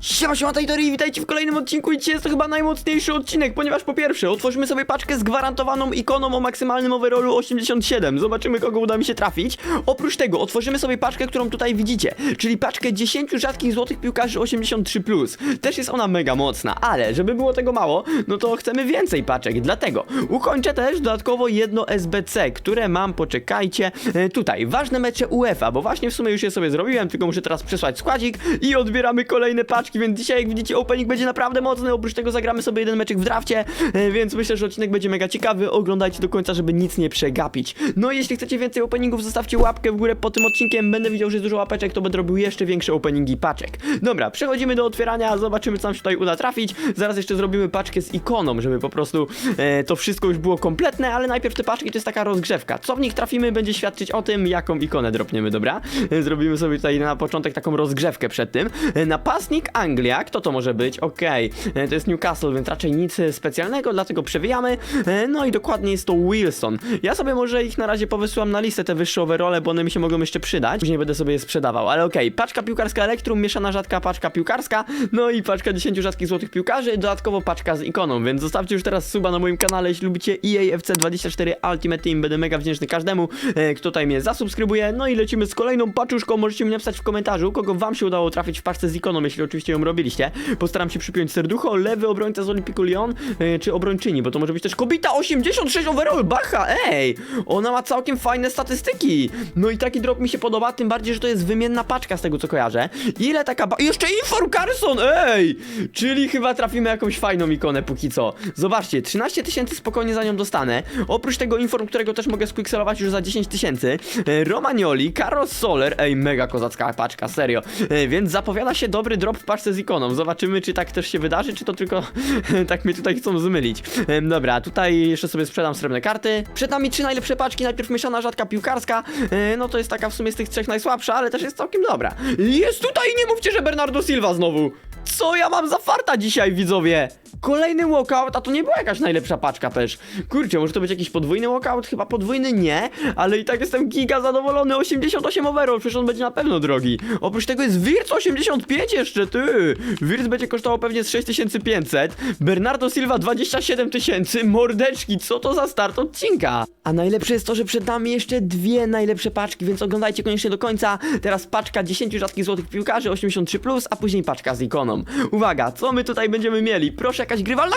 Siema, siema, Tajtory i witajcie w kolejnym odcinku i dzisiaj jest to chyba najmocniejszy odcinek, ponieważ po pierwsze otworzymy sobie paczkę z gwarantowaną ikoną o maksymalnym overallu 87, zobaczymy kogo uda mi się trafić. Oprócz tego otworzymy sobie paczkę, którą tutaj widzicie, czyli paczkę 10 rzadkich złotych piłkarzy 83+. Też jest ona mega mocna, ale żeby było tego mało, no to chcemy więcej paczek, dlatego ukończę też dodatkowo jedno SBC, które mam, poczekajcie, e, tutaj, ważne mecze UEFA, bo właśnie w sumie już je sobie zrobiłem, tylko muszę teraz przesłać składzik i odbieramy kolejne paczki, więc dzisiaj jak widzicie opening będzie naprawdę mocny, oprócz tego zagramy sobie jeden meczek w drafcie, e, więc myślę, że odcinek będzie mega ciekawy, oglądajcie do końca, żeby nic nie przegapić. No jeśli chcecie więcej openingów, zostawcie łapkę w górę pod tym odcinkiem, będę widział, że jest dużo łapeczek, to będę robił jeszcze większe openingi paczek. Dobra, przechodzimy do otwierania, zobaczymy co nam się tutaj uda trafić, zaraz jeszcze zrobimy paczkę z ikoną, żeby po prostu e, to wszystko już było kompletne, ale najpierw te paczki to jest taka rozgrzewka, co w nich trafimy będzie świadczyć o tym, jaką ikonę dropniemy, dobra? E, Zrobimy sobie tutaj na początek taką rozgrzewkę przed tym. E, Napastnik Anglia, kto to może być? Okej, e, to jest Newcastle, więc raczej nic e, specjalnego, dlatego przewijamy. E, No i dokładnie jest to Wilson. Ja sobie może ich na razie powysyłam na listę te wyższe overole, bo one mi się mogą jeszcze przydać. Później będę sobie je sprzedawał, ale okej. Paczka piłkarska Elektrum, mieszana rzadka paczka piłkarska, no i paczka 10 rzadkich złotych piłkarzy, dodatkowo paczka z ikoną, więc zostawcie już teraz suba na moim kanale, jeśli lubicie E EA FC24 Ultimate Team, będę mega wdzięczny każdemu, kto tutaj mnie zasubskrybuje. No i lecimy z kolejną paczuszką, możecie mi napisać w komentarzu, kogo wam się udało trafić w paczce z ikoną, jeśli oczywiście ją robiliście. Postaram się przypiąć serducho, lewy obrońca z Olympiku Lyon, e, czy obrończyni, bo to może być też kobita 86 overall, bacha, ej! Ona ma całkiem fajne statystyki. No i taki drop mi się podoba, tym bardziej, że to jest wymienna paczka z tego co kojarzę. Ile taka ba... Jeszcze Inform Carson, ej! Czyli chyba trafimy jakąś fajną ikonę póki co. Zobaczcie, 13 tysięcy spokojnie za nią dostanę. Oprócz tego Inform, którego też mogę squixelować już za 10 tysięcy. E, Carlos Soler, ej, mega kozacka paczka, serio. E, Więc zapowiada się dobry drop w paczce z ikoną. Zobaczymy, czy tak też się wydarzy, czy to tylko tak mnie tutaj chcą zmylić. Dobra, tutaj jeszcze sobie sprzedam srebrne karty. Przed nami trzy najlepsze paczki, najpierw mieszana rzadka piłkarska. E, No to jest taka w sumie z tych trzech najsłabsza, ale też jest całkiem dobra. Jest tutaj, nie mówcie, że Bernardo Silva znowu. Co ja mam za farta dzisiaj, widzowie? Kolejny walkout, a to nie była jakaś najlepsza paczka też. Kurczę, może to być jakiś podwójny walkout? Chyba podwójny nie, ale i tak jestem giga zadowolony. 88 overall, przecież on będzie na pewno drogi. Oprócz tego jest Wirtz 85 jeszcze, ty. Wirtz będzie kosztował pewnie z 6500. Bernardo Silva 27 tysięcy. Mordeczki, co to za start odcinka? A najlepsze jest to, że przed nami jeszcze dwie najlepsze paczki, więc oglądajcie koniecznie do końca. Teraz paczka 10 rzadkich złotych piłkarzy 83+, a później paczka z ikoną. Uwaga, co my tutaj będziemy mieli? Proszę, jakaś grywalna...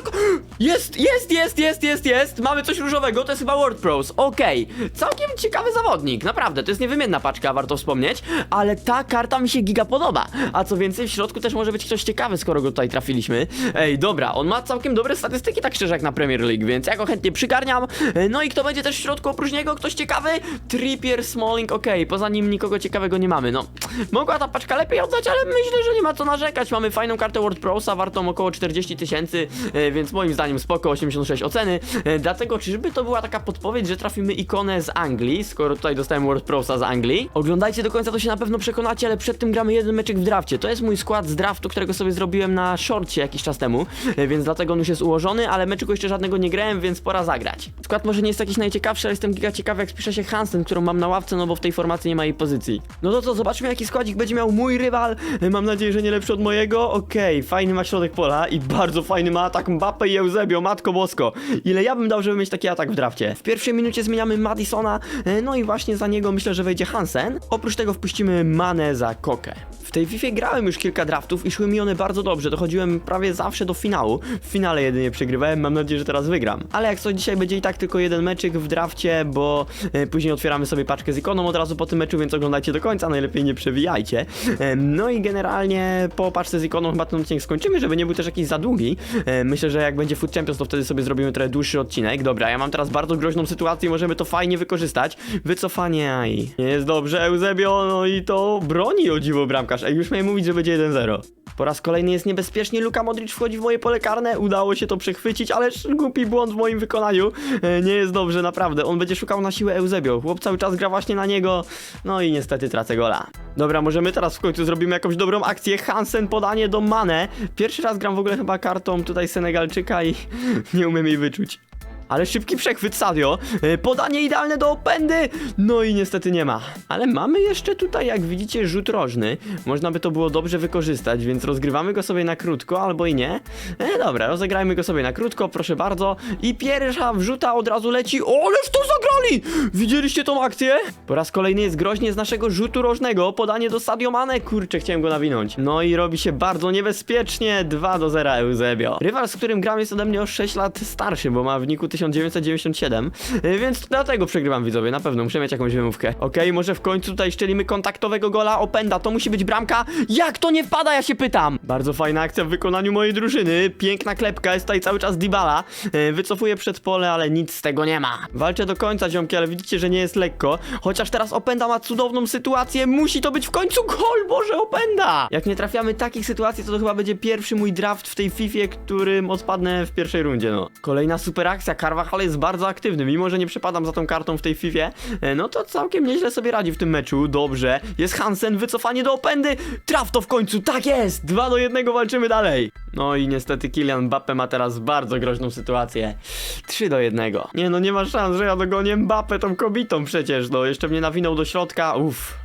Jest, jest, jest, jest, jest, jest! Mamy coś różowego, to jest chyba World Pros. Okej, całkiem ciekawy zawodnik, naprawdę, to jest niewymienna paczka, warto wspomnieć, ale ta karta mi się giga podoba. A co więcej, w środku też może być ktoś ciekawy, skoro go tutaj trafiliśmy. Ej, dobra, on ma całkiem dobre statystyki, tak szczerze, jak na Premier League, więc ja go chętnie przygarniam. E, No i kto będzie też w środku oprócz niego? Ktoś ciekawy? Trippier, Smalling, okej, poza nim nikogo ciekawego nie mamy, no. Mogła ta paczka lepiej oddać, ale myślę, że nie ma co narzekać. Mamy fajną kartę World Prosa, wartą około 40 tysięcy, e, więc moim zdaniem spoko, 86 oceny. E, Dlatego czyżby to była taka podpowiedź, że trafimy ikonę z Anglii, skoro tutaj dostałem World Prosa z Anglii? Oglądajcie do końca, to się na pewno przekonacie, ale przed tym gramy jeden meczek w drafcie. To jest mój skład z draftu, którego sobie zrobiłem na shortcie jakiś czas temu, e, więc dlatego on już jest ułożony, ale meczyku jeszcze żadnego nie grałem, więc pora zagrać. Skład może nie jest jakiś najciekawszy, ale jestem giga ciekawy, jak spisze się Hansen, którą mam na ławce, no bo w tej formacji nie ma jej pozycji. No to co, zobaczmy jaki składzik będzie miał mój rywal. E, Mam nadzieję, że nie lepszy od mojego. Okej, fajny ma środek pola i bardzo fajny ma atak Mbappe i Eusebio, matko bosko. Ile ja bym dał, żeby mieć taki atak w drafcie? W pierwszej minucie zmieniamy Madisona, e, no i właśnie za niego myślę, że wejdzie Hansen. Oprócz tego wpuścimy Mane za Kokę. W tej FIFA grałem już kilka draftów i szły mi one bardzo dobrze. Dochodziłem prawie zawsze do finału. W finale jedynie przegrywałem, mam nadzieję, że teraz wygram. Ale jak coś dzisiaj będzie i tak tylko jeden meczyk w drafcie, bo e, później otwieramy sobie paczkę z ikoną od razu po tym meczu, więc oglądajcie do końca, najlepiej nie przewijajcie. E, no i generalnie po paczce z ikoną chyba ten odcinek skończymy, żeby nie był też jakiś za długi. E, myślę, że jak będzie Food Champions, to wtedy sobie zrobimy trochę dłuższy odcinek. Dobra, ja mam teraz bardzo groźną sytuację, możemy to fajnie wykorzystać. Wycofanie, aj. Nie jest dobrze, Eusebio, no i to broni o dziwo bramkarz. Ej, już miałem mówić, że będzie 1-0. Po raz kolejny jest niebezpiecznie, Luka Modric wchodzi w moje pole karne, udało się to przechwycić, ale głupi błąd w moim wykonaniu. E, nie jest dobrze, naprawdę. On będzie szukał na siłę Eusebio. Chłop cały czas gra właśnie na niego, no i niestety tracę gola. Dobra, możemy teraz w końcu zrobimy jakąś dobrą akcję. Hansen podanie do Mane. Pierwszy raz gram w ogóle chyba kartą tutaj Senegalczyka i nie umiem jej wyczuć. Ale szybki przechwyt Sadio. E, Podanie idealne do opędy. No i niestety nie ma. Ale mamy jeszcze tutaj, jak widzicie, rzut rożny. Można by to było dobrze wykorzystać, więc rozgrywamy go sobie na krótko, albo i nie. E, dobra, rozegrajmy go sobie na krótko, proszę bardzo. I pierwsza wrzuta od razu leci. O, ależ to zagrali! Widzieliście tą akcję? Po raz kolejny jest groźnie z naszego rzutu rożnego. Podanie do Sadio Mane. Kurczę, chciałem go nawinąć. No i robi się bardzo niebezpiecznie. 2 do 0 Eusebio. Rywal, z którym gram jest ode mnie o 6 lat starszy, bo ma w niku 1997. e, Więc dlatego przegrywam widzowie. Na pewno muszę mieć jakąś wymówkę. Okej, może w końcu tutaj szczelimy kontaktowego gola. Openda, to musi być bramka. Jak to nie wpada, ja się pytam? Bardzo fajna akcja w wykonaniu mojej drużyny. Piękna klepka, jest tutaj cały czas Dybala. E, Wycofuję przed pole, ale nic z tego nie ma. Walczę do końca, ziomki, ale widzicie, że nie jest lekko. Chociaż teraz Openda ma cudowną sytuację. Musi to być w końcu gol, Boże, Openda! Jak nie trafiamy takich sytuacji, to to chyba będzie pierwszy mój draft w tej Fifie, którym odpadnę w pierwszej rundzie, no. Kolejna super akcja. Carvajal jest bardzo aktywny, mimo że nie przepadam za tą kartą w tej Fifie. No to całkiem nieźle sobie radzi w tym meczu. Dobrze. Jest Hansen, wycofanie do Opendy. Traf to w końcu, tak jest! 2 do 1 walczymy dalej. No i niestety Kylian Mbappe ma teraz bardzo groźną sytuację. 3 do 1. Nie no, nie ma szans, że ja dogonię Mbappe tą kobietą przecież, no. Jeszcze mnie nawinął do środka, uff.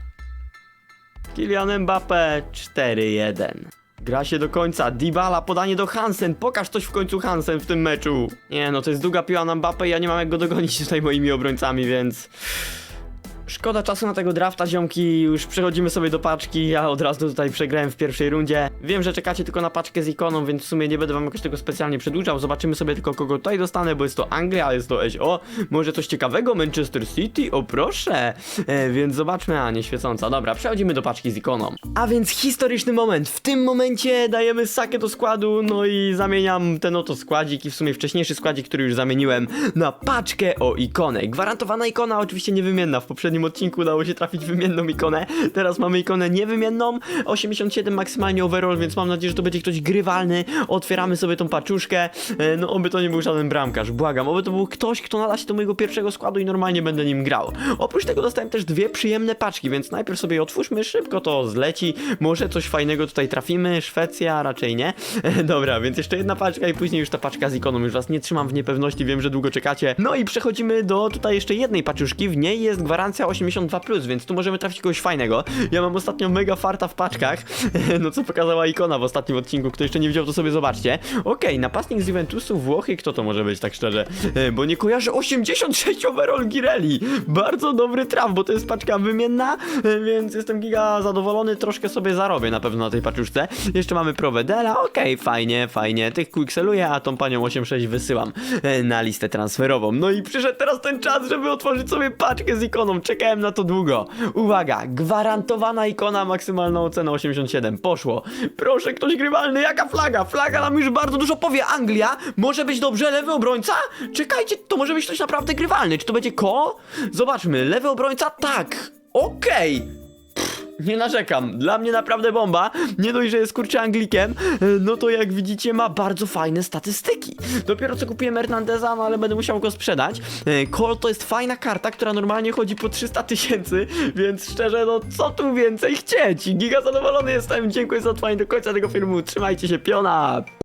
Kylian Mbappe 4-1. Gra się do końca. Dybala, podanie do Hansen. Pokaż coś w końcu Hansen w tym meczu. Nie no, to jest długa piła na Mbappe i ja nie mam jak go dogonić tutaj moimi obrońcami, więc... Szkoda czasu na tego drafta, ziomki. Już przechodzimy sobie do paczki. Ja od razu tutaj przegrałem w pierwszej rundzie. Wiem, że czekacie tylko na paczkę z ikoną, więc w sumie nie będę wam jakoś tego specjalnie przedłużał. Zobaczymy sobie tylko kogo tutaj dostanę, bo jest to Anglia, jest to SO. Może coś ciekawego? Manchester City? O proszę! E, więc zobaczmy, a nie świecąca. Dobra, przechodzimy do paczki z ikoną. A więc historyczny moment. W tym momencie dajemy sakę do składu, no i zamieniam ten oto składzik i w sumie wcześniejszy składzik, który już zamieniłem na paczkę o ikonę. Gwarantowana ikona, oczywiście niewymienna. W poprzednim odcinku udało się trafić wymienną ikonę. Teraz mamy ikonę niewymienną. 87 maksymalnie overall, więc mam nadzieję, że to będzie ktoś grywalny. Otwieramy sobie tą paczuszkę. E, No, oby to nie był żaden bramkarz. Błagam, oby to był ktoś, kto nada się do mojego pierwszego składu i normalnie będę nim grał. Oprócz tego dostałem też dwie przyjemne paczki, więc najpierw sobie otwórzmy, szybko to zleci. Może coś fajnego tutaj trafimy. Szwecja raczej nie. E, Dobra, więc jeszcze jedna paczka i później już ta paczka z ikoną. Już was nie trzymam w niepewności, wiem, że długo czekacie. No i przechodzimy do tutaj jeszcze jednej paczuszki. W niej jest gwarancja 82+, więc tu możemy trafić kogoś fajnego. Ja mam ostatnio mega farta w paczkach, no co pokazała ikona w ostatnim odcinku. Kto jeszcze nie widział, to sobie zobaczcie. Okej, napastnik z Juventusu Włochy, kto to może być, tak szczerze? E, Bo nie kojarzę 86 overall Girelli. Bardzo dobry traf, bo to jest paczka wymienna, e, więc jestem giga zadowolony. Troszkę sobie zarobię na pewno na tej paczuszce. Jeszcze mamy Provedela, okej, fajnie, fajnie. Tych quickseluję, a tą panią 86 wysyłam e, na listę transferową. No i przyszedł teraz ten czas, żeby otworzyć sobie paczkę z ikoną. Czekałem na to długo. Uwaga, gwarantowana ikona, maksymalna ocena 87. Poszło. Proszę, ktoś grywalny, jaka flaga? Flaga nam już bardzo dużo powie. Anglia, może być dobrze, lewy obrońca? Czekajcie, to może być ktoś naprawdę grywalny. Czy to będzie ko? Zobaczmy, lewy obrońca, tak. Okej. Nie narzekam, dla mnie naprawdę bomba. Nie dość, że jest kurczę Anglikiem, e, no to jak widzicie ma bardzo fajne statystyki. Dopiero co kupiłem Hernandeza, no ale będę musiał go sprzedać. E, Cole to jest fajna karta, która normalnie chodzi po 300 tysięcy, więc szczerze, no co tu więcej chcieć? Giga zadowolony jestem, dziękuję za trwanie do końca tego filmu, trzymajcie się, piona!